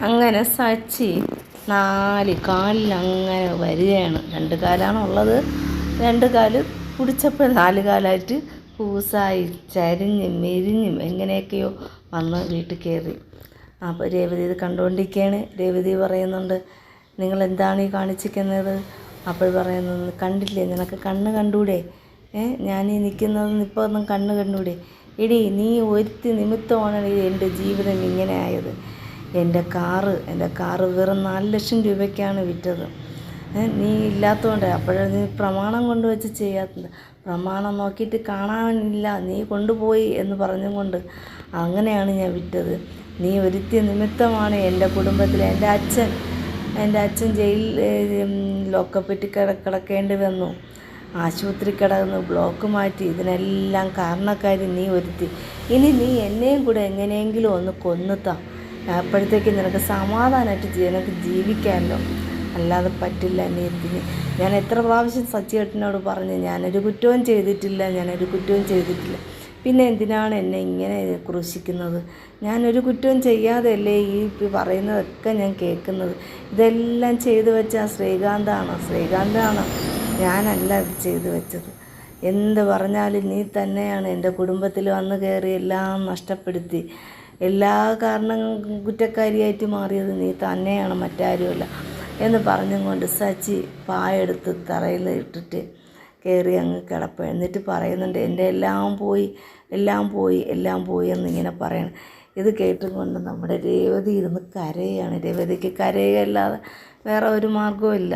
അങ്ങനെ സച്ചി നാല് കാലിൽ അങ്ങനെ വരികയാണ്. രണ്ട് കാലാണ് ഉള്ളത് രണ്ട് കാൽ കുടിച്ചപ്പോൾ നാല് കാലായിട്ട് പൂസായി ചരിഞ്ഞും മെരിഞ്ഞും എങ്ങനെയൊക്കെയോ വന്ന് വീട്ടിൽ കയറി. അപ്പോൾ രേവതി ഇത് കണ്ടുകൊണ്ടിരിക്കുകയാണ്. രേവതി പറയുന്നുണ്ട് നിങ്ങൾ എന്താണ് ഈ കാണിച്ചിരിക്കുന്നത്? അപ്പോൾ പറയുന്നത് കണ്ടില്ലേ നിനക്ക് കണ്ണ് കണ്ടൂടെ? ഏ ഞാൻ ഈ നിൽക്കുന്നത് ഇപ്പോൾ ഒന്നും കണ്ണ് കണ്ടൂടെ? എടി നീ ഒരുത്തി നിമിത്തമാണ് എന്റെ ജീവിതം ഇങ്ങനെ ആയത് എന്റെ കാറ് എന്റെ കാറ് വെറും നാല് ലക്ഷം രൂപയ്ക്കാണ് വിറ്റത്. നീ ഇല്ലാത്തതുകൊണ്ട് അപ്പോഴേ നീ പ്രമാണം കൊണ്ടുവച്ച് ചെയ്യാത്തത്. പ്രമാണം നോക്കിയിട്ട് കാണാനില്ല നീ കൊണ്ടുപോയി എന്ന് പറഞ്ഞുകൊണ്ട് അങ്ങനെയാണ് ഞാൻ വിറ്റത്. നീ ഒരുത്തിയ നിമിത്തമാണ് എന്റെ കുടുംബത്തിൽ എന്റെ അച്ഛൻ എന്റെ അച്ഛൻ ജയിലിൽ ലോക്കപ്പെട്ടി കിട കിടക്കേണ്ടി വന്നു. ആശുപത്രി കിടന്ന് ബ്ലോക്ക് മാറ്റി. ഇതിനെല്ലാം കാരണക്കാരി നീ ഒരുത്തി ഇനി നീ എന്നെയും കൂടെ എങ്ങനെയെങ്കിലും ഒന്ന് കൊന്നുത്താം അപ്പോഴത്തേക്ക് നിനക്ക് സമാധാനമായിട്ട് നിനക്ക് ജീവിക്കാമല്ലോ. അല്ലാതെ പറ്റില്ല നീ ഇതിന് ഞാൻ എത്ര പ്രാവശ്യം സച്ചിയേട്ടനോട് പറഞ്ഞു ഞാനൊരു കുറ്റവും ചെയ്തിട്ടില്ല ഞാനൊരു കുറ്റവും ചെയ്തിട്ടില്ല. പിന്നെ എന്തിനാണ് എന്നെ ഇങ്ങനെ ക്രൂശിക്കുന്നത്? ഞാനൊരു കുറ്റവും ചെയ്യാതെയല്ലേ ഈ പറയുന്നതൊക്കെ ഞാൻ കേൾക്കുന്നത്? ഇതെല്ലാം ചെയ്തു വെച്ച ശ്രീകാന്താണ്? ശ്രീകാന്താണ്? ഞാനല്ല ഇത് ചെയ്തു വെച്ചത്. എന്ത് പറഞ്ഞാലും നീ തന്നെയാണ് എന്റെ കുടുംബത്തിൽ വന്ന് കയറി എല്ലാം നഷ്ടപ്പെടുത്തി. എല്ലാ കാരണം കുറ്റക്കാരിയായിട്ട് മാറിയത് നീ തന്നെയാണ് മറ്റാരുമല്ല എന്ന് പറഞ്ഞും കൊണ്ട് സച്ചി പായെടുത്ത് തറയിൽ ഇട്ടിട്ട് കയറി അങ്ങ് കിടപ്പ്. എന്നിട്ട് പറയുന്നുണ്ട് എന്റെ എല്ലാം പോയി എല്ലാം പോയി എല്ലാം പോയി എന്നിങ്ങനെ പറയണം. ഇത് കേട്ടും കൊണ്ട് നമ്മുടെ രേവതി ഇരുന്ന് കരയാണ്. രേവതിക്ക് കരയുകയല്ലാതെ വേറെ ഒരു മാർഗവും ഇല്ല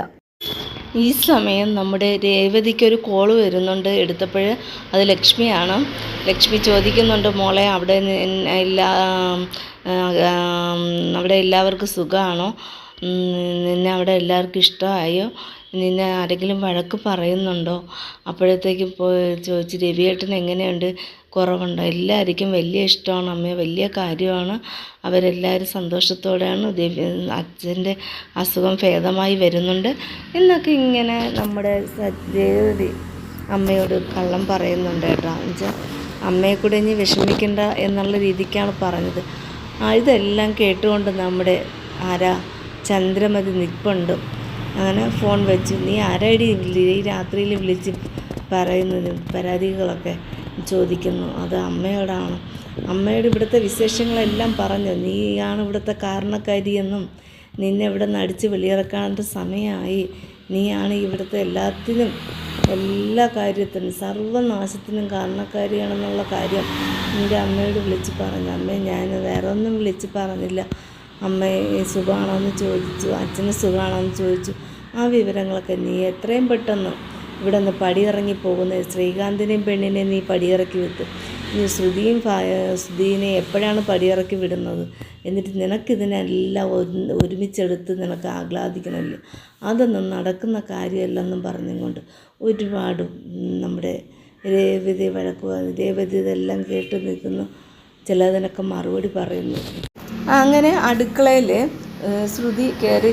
ഈ സമയം നമ്മുടെ രേവതിക്ക് ഒരു കോൾ വരുന്നുണ്ട്. എടുത്തപ്പോൾ അത് ലക്ഷ്മിയാണ്. ലക്ഷ്മി ചോദിക്കുന്നുണ്ട് മോളെ അവിടെ എല്ലാ അവിടെ എല്ലാവർക്കും സുഖമാണോ നിന്നെ അവിടെ എല്ലാവർക്കും ഇഷ്ടമായോ? നിന്നെ ആരെങ്കിലും വഴക്ക് പറയുന്നുണ്ടോ? അപ്പോഴത്തേക്കും ചോദിച്ചു രവിയേട്ടൻ എങ്ങനെയുണ്ട്? കുറവുണ്ടോ? എല്ലാവർക്കും വലിയ ഇഷ്ടമാണ് അമ്മയെ വലിയ കാര്യമാണ്. അവരെല്ലാവരും സന്തോഷത്തോടെയാണ് രവി അച്ഛന്റെ അസുഖം ഭേദമായി വരുന്നുണ്ട് എന്നൊക്കെ ഇങ്ങനെ നമ്മുടെ സദ്യ അമ്മയോട് കള്ളം പറയുന്നുണ്ട് കേട്ടോ. എന്നുവെച്ചാൽ അമ്മയെ കൂടെ ഇനി വിഷമിക്കണ്ട എന്നുള്ള രീതിക്കാണ് പറഞ്ഞത്. ഇതെല്ലാം കേട്ടുകൊണ്ട് നമ്മുടെ ആരാ? ചന്ദ്രമതി നിൽപ്പുണ്ട് അങ്ങനെ ഫോൺ വെച്ചു. നീ ആരാടി ഈ രാത്രിയിൽ വിളിച്ച് പറയുന്നത് പരാതികളൊക്കെ ചോദിക്കുന്നു. അത് അമ്മയോടാണ്. അമ്മയോട് ഇവിടുത്തെ വിശേഷങ്ങളെല്ലാം പറഞ്ഞു. നീയാണ് ഇവിടുത്തെ കാരണക്കാരിയെന്നും നിന്നെ ഇവിടെ നിന്ന് അടിച്ച് വെളിയിറക്കാനുള്ള സമയമായി. നീയാണ് ഇവിടുത്തെ എല്ലാത്തിനും എല്ലാ കാര്യത്തിനും സർവനാശത്തിനും കാരണക്കാരിയാണെന്നുള്ള കാര്യം എന്റെ അമ്മയോട് വിളിച്ച് പറഞ്ഞു. അമ്മേ ഞാൻ വേറെ ഒന്നും വിളിച്ച് പറഞ്ഞില്ല. അമ്മയെ സുഖമാണോ എന്ന് ചോദിച്ചു അച്ഛന് സുഖമാണോ എന്ന് ചോദിച്ചു. ആ വിവരങ്ങളൊക്കെ നീ എത്രയും പെട്ടെന്ന് ഇവിടെ നിന്ന് പടിയിറങ്ങി പോകുന്ന ശ്രീകാന്തിനെയും പെണ്ണിനെയും നീ പടിയിറക്കി വിട്ടു. നീ ശ്രുതിയും ശ്രുതിനെ എപ്പോഴാണ് പടിയിറക്കി വിടുന്നത്? എന്നിട്ട് നിനക്കിതിനെല്ലാം ഒരു ഒരുമിച്ചെടുത്ത് നിനക്ക് ആഹ്ലാദിക്കണമല്ലോ. അതൊന്നും നടക്കുന്ന കാര്യമല്ലെന്നും പറഞ്ഞുകൊണ്ട് ഒരുപാട് നമ്മുടെ രേവതി വഴക്ക് പറഞ്ഞ് രേവതി ഇതെല്ലാം കേട്ട് നിൽക്കുന്നു. ചിലതിനൊക്കെ മറുപടി പറയുന്നു. അങ്ങനെ അടുക്കളയിൽ ശ്രുതി കയറി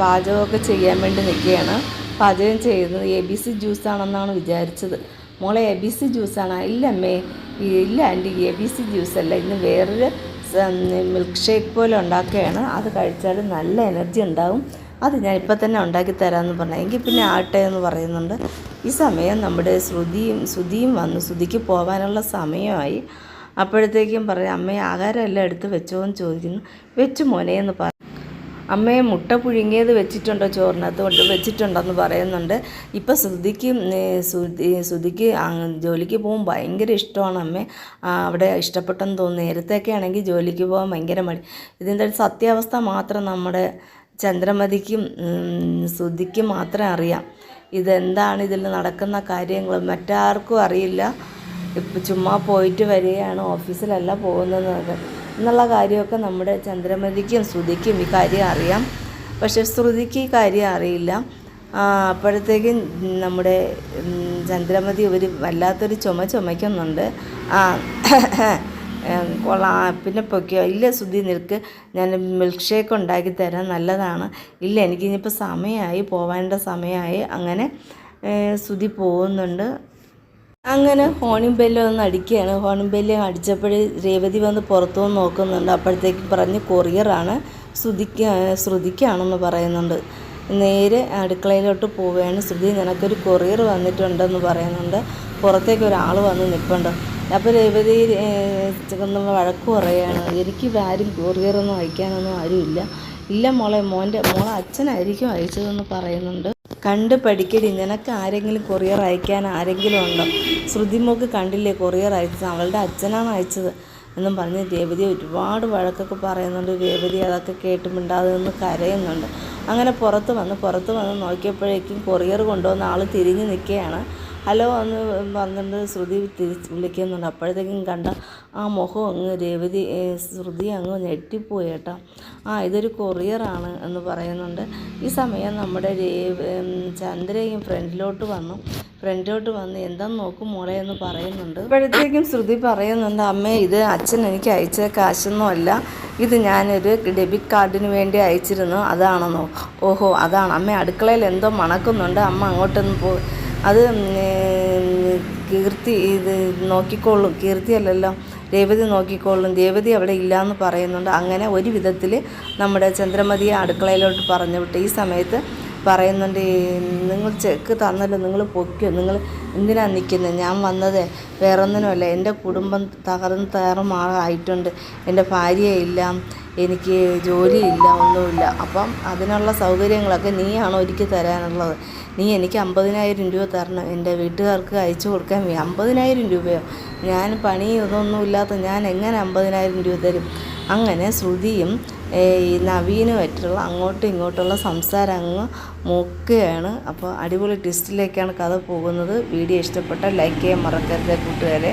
പാചകമൊക്കെ ചെയ്യാൻ വേണ്ടി നിൽക്കുകയാണ്. പാചകം ചെയ്യുന്നത് എ ബി സി ജ്യൂസാണെന്നാണ് വിചാരിച്ചത്. മോളെ എ ബി സി ജ്യൂസാണ് ഇല്ലമ്മേ ഇല്ല ആന്റി എ ബി സി ജ്യൂസല്ല ഇന്ന് വേറൊരു മിൽക്ക് ഷേക്ക് പോലെ ഉണ്ടാക്കുകയാണ്. അത് കഴിച്ചാൽ നല്ല എനർജി ഉണ്ടാവും. അത് ഞാൻ ഇപ്പം തന്നെ ഉണ്ടാക്കി തരാമെന്ന് പറഞ്ഞു. എങ്കിൽ പിന്നെ ആട്ടെ എന്ന് പറയുന്നുണ്ട്. ഈ സമയം നമ്മുടെ ശ്രുതിയും ശ്രുതിയും വന്നു. ശ്രുതിക്ക് പോകാനുള്ള സമയമായി. അപ്പോഴത്തേക്കും പറയും അമ്മയെ ആഹാരം എല്ലാം എടുത്ത് വെച്ചോ എന്ന് ചോദിക്കുന്നു. വെച്ചു മോനെ എന്ന് പറ അമ്മയെ മുട്ട പുഴുങ്ങിയത് വെച്ചിട്ടുണ്ടോ ചോറിനകത്ത് കൊണ്ട് വെച്ചിട്ടുണ്ടെന്ന് പറയുന്നുണ്ട്. ഇപ്പം ശ്രുതിക്ക് ശ്രുതി ശ്രുതിക്ക് ജോലിക്ക് പോകും ഭയങ്കര ഇഷ്ടമാണ് അമ്മേ. അവിടെ ഇഷ്ടപ്പെട്ടെന്ന് തോന്നുന്നു. നേരത്തെയൊക്കെ ആണെങ്കിൽ ജോലിക്ക് പോകാൻ ഭയങ്കര മടി. ഇതിന്റെ ഒരു സത്യാവസ്ഥ മാത്രം നമ്മുടെ ചന്ദ്രമതിക്കും ശ്രുതിക്കും മാത്രമേ അറിയാം. ഇതെന്താണ് ഇതിൽ നടക്കുന്ന കാര്യങ്ങൾ മറ്റാർക്കും അറിയില്ല. ചുമ്മാ പോയിട്ട് വരികയാണ് ഓഫീസിലല്ല പോകുന്നത്. എന്നുള്ള കാര്യമൊക്കെ നമ്മുടെ ചന്ദ്രമതിക്കും ശ്രുതിക്കും ഈ കാര്യം അറിയാം. പക്ഷേ ശ്രുതിക്ക് ഈ കാര്യം അറിയില്ല. അപ്പോഴത്തേക്കും നമ്മുടെ ചന്ദ്രമതി ഒരു വല്ലാത്തൊരു ചുമ ചുമയ്ക്കുന്നുണ്ട്. ആ കൊള്ളാം. പിന്നെ പൊക്കിയോ ഇല്ല ശ്രുതി നിൽക്ക് ഞാൻ മിൽക്ക് ഷേക്ക് ഉണ്ടാക്കി തരാം നല്ലതാണ്. ഇല്ല എനിക്കിനിപ്പോൾ സമയമായി പോവേണ്ട സമയമായി. അങ്ങനെ ശ്രുതി പോകുന്നുണ്ട്. അങ്ങനെ ഹോണിംഗ് ബെല്ല് വന്ന് അടിക്കുകയാണ്. ഹോണിംഗ് ബെല്ല് അടിച്ചപ്പോൾ രേവതി വന്ന് പുറത്തു നിന്ന് നോക്കുന്നുണ്ട്. അപ്പോഴത്തേക്ക് പറഞ്ഞ് കൊറിയറാണ് ശ്രുതിക്ക് ശ്രുതിക്കാണെന്ന് പറയുന്നുണ്ട്. നേരെ അടുക്കളയിലോട്ട് പോവുകയാണ് ശ്രുതി. നിനക്കൊരു കൊറിയർ വന്നിട്ടുണ്ടെന്ന് പറയുന്നുണ്ട്. പുറത്തേക്ക് ഒരാൾ വന്ന് നിൽപ്പുണ്ട് അപ്പോൾ രേവതി എന്നുള്ള വഴക്ക് പറയുകയാണ്. എനിക്ക് ആരും കൊറിയറൊന്നും അയക്കാനൊന്നും ആരുമില്ല. ഇല്ല മോളെ മോന്റെ മോളെ അച്ഛനായിരിക്കും അയച്ചതെന്ന് പറയുന്നുണ്ട്. കണ്ട് പഠിക്കടി. നിനക്ക് ആരെങ്കിലും കൊറിയർ അയക്കാൻ ആരെങ്കിലും ഉണ്ടോ? ശ്രുതിമോക്ക് കണ്ടില്ലേ കൊറിയർ അയച്ചത്? അവളുടെ അച്ഛനാണ് അയച്ചത് എന്നും പറഞ്ഞ് രേവതി ഒരുപാട് വഴക്കൊക്കെ പറയുന്നുണ്ട്. രേവതി അതൊക്കെ കേട്ട് മിണ്ടാതെ നിന്ന് കരയുന്നുണ്ട്. അങ്ങനെ പുറത്ത് വന്ന് പുറത്ത് വന്ന് നോക്കിയപ്പോഴേക്കും കൊറിയർ കൊണ്ടുവന്ന ആൾ തിരിഞ്ഞ് നിൽക്കുകയാണ്. ഹലോ എന്ന് പറഞ്ഞിട്ട് ശ്രുതി തിരിച്ച് വിളിക്കുന്നുണ്ട്. അപ്പോഴത്തേക്കും കണ്ട ആ മുഖം അങ്ങ് രേവതി ശ്രുതി അങ്ങ് ഞെട്ടിപ്പോയി കേട്ടോ. ആ ഇതൊരു കൊറിയറാണ് എന്ന് പറയുന്നുണ്ട്. ഈ സമയം നമ്മുടെ രേവ ചന്ദ്രയും ഫ്രണ്ടിലോട്ട് വന്നു. ഫ്രണ്ടിലോട്ട് വന്ന് എന്താ നോക്കും മോളെ എന്ന് പറയുന്നുണ്ട്. അപ്പോഴത്തേക്കും ശ്രുതി പറയുന്നുണ്ട് അമ്മേ ഇത് അച്ഛൻ എനിക്ക് അയച്ച കാശൊന്നുമല്ല ഇത് ഞാനൊരു ഡെബിറ്റ് കാർഡിന് വേണ്ടി അയച്ചിരുന്നു. അതാണെന്നോ? ഓഹോ അതാണ്. അമ്മ അടുക്കളയിൽ എന്തോ മണക്കുന്നുണ്ട്. അമ്മ അങ്ങോട്ടൊന്ന് പോ അത് കീർത്തി ഇത് നോക്കിക്കോളും കീർത്തിയല്ലല്ലോ രേവതി നോക്കിക്കോളും രേവതി അവിടെ ഇല്ലയെന്ന് പറയുന്നുണ്ട്. അങ്ങനെ ഒരു വിധത്തിൽ നമ്മുടെ ചന്ദ്രമതിയെ അടുക്കളയിലോട്ട് പറഞ്ഞു വിട്ട് ഈ സമയത്ത് പറയുന്നുണ്ട് നിങ്ങൾ ചെക്ക് തന്നല്ലോ നിങ്ങൾ പൊക്കോ നിങ്ങൾ എന്തിനാണ് നിൽക്കുന്നത് ഞാൻ വന്നത് വേറൊന്നിനുമല്ല. എന്റെ കുടുംബം തകർന്ന് തകർമാറായിട്ടുണ്ട് എന്റെ ഭാര്യയില്ല എനിക്ക് ജോലിയില്ല ഒന്നുമില്ല. അപ്പം അതിനുള്ള സൗകര്യങ്ങളൊക്കെ നീയാണോ ഒരുക്കി തരാനുള്ളത്? നീ എനിക്ക് അമ്പതിനായിരം രൂപ തരണം. എന്റെ വീട്ടുകാർക്ക് അയച്ചു കൊടുക്കാൻ അമ്പതിനായിരം രൂപയോ? ഞാൻ പണി ഇതൊന്നും ഇല്ലാത്ത ഞാൻ എങ്ങനെ അമ്പതിനായിരം രൂപ തരും? അങ്ങനെ ശ്രുതിയും ഈ നവീനുമായിട്ടുള്ള അങ്ങോട്ടും ഇങ്ങോട്ടുള്ള സംസാരം അങ്ങ് മുക്കുകയാണ്. അപ്പോൾ അടിപൊളി ട്വിസ്റ്റിലേക്കാണ് കഥ പോകുന്നത്. വീഡിയോ ഇഷ്ടപ്പെട്ട ലൈക്ക് ചെയ്യാൻ മറക്കരുത് കൂട്ടുകാരെ.